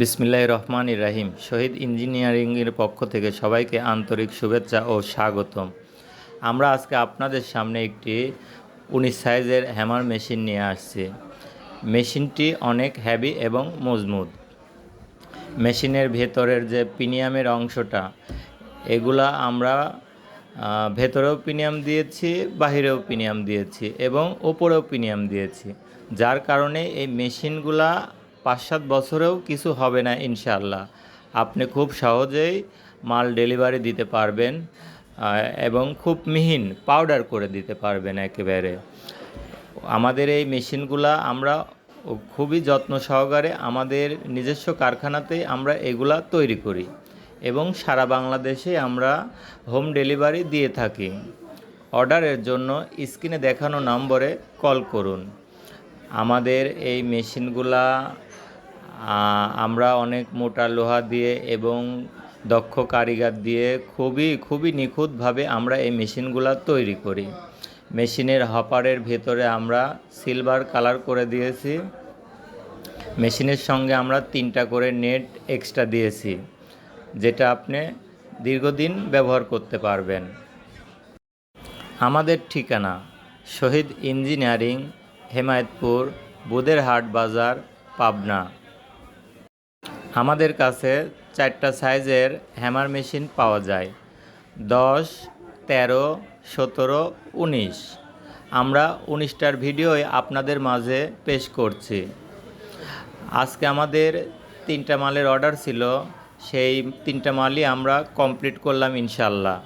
বিসমিল্লাহ রহমান রাহিম শহীদ ইঞ্জিনিয়ারিংয়ের পক্ষ থেকে সবাইকে আন্তরিক শুভেচ্ছা ও স্বাগতম। আমরা আজকে আপনাদের সামনে একটি উনিশ সাইজের হ্যামার মেশিন নিয়ে আসছি। মেশিনটি অনেক হ্যাভি এবং মজবুত। মেশিনের ভেতরের যে পিনিয়ামের অংশটা, এগুলা আমরা ভেতরেও পিনিয়াম দিয়েছি, বাহিরেও পিনিয়াম দিয়েছি এবং ওপরেও পিনিয়াম দিয়েছি। যার কারণে এই মেশিনগুলা পাঁচ সাত বছরেও কিছু হবে না ইনশাল্লাহ আপনি খুব সহজেই মাল ডেলিভারি দিতে পারবেন এবং খুব মিহিন পাউডার করে দিতে পারবেন একেবারে। আমাদের এই মেশিনগুলা আমরা খুবই যত্ন সহকারে আমাদের নিজস্ব কারখানাতেই আমরা এগুলা তৈরি করি, এবং সারা বাংলাদেশে আমরা হোম ডেলিভারি দিয়ে থাকি। অর্ডারের জন্য স্ক্রিনে দেখানো নম্বরে কল করুন। আমাদের এই মেশিনগুলা আমরা অনেক মোটা লোহা দিয়ে এবং দক্ষ কারিগর দিয়ে খুবই খুবই নিখুঁতভাবে আমরা এই মেশিনগুলো তৈরি করি। মেশিনের হপারের ভেতরে আমরা সিলভার কালার করে দিয়েছি। মেশিনের সঙ্গে আমরা তিনটা করে নেট এক্সট্রা দিয়েছি, যেটা আপনি দীর্ঘদিন ব্যবহার করতে পারবেন। আমাদের ঠিকানা শহীদ ইঞ্জিনিয়ারিং হেমায়তপুর, বুদেরহাট বাজার, পাবনা। আমাদের কাছে চারটা সাইজের হ্যামার মেশিন পাওয়া যায়। দশ, তেরো, সতেরো, উনিশ। আমরা উনিশটার ভিডিওই আপনাদের মাঝে পেশ করছি। আজকে আমাদের তিনটা মালের অর্ডার ছিল, সেই তিনটা মালই আমরা কমপ্লিট করলাম ইনশাল্লাহ।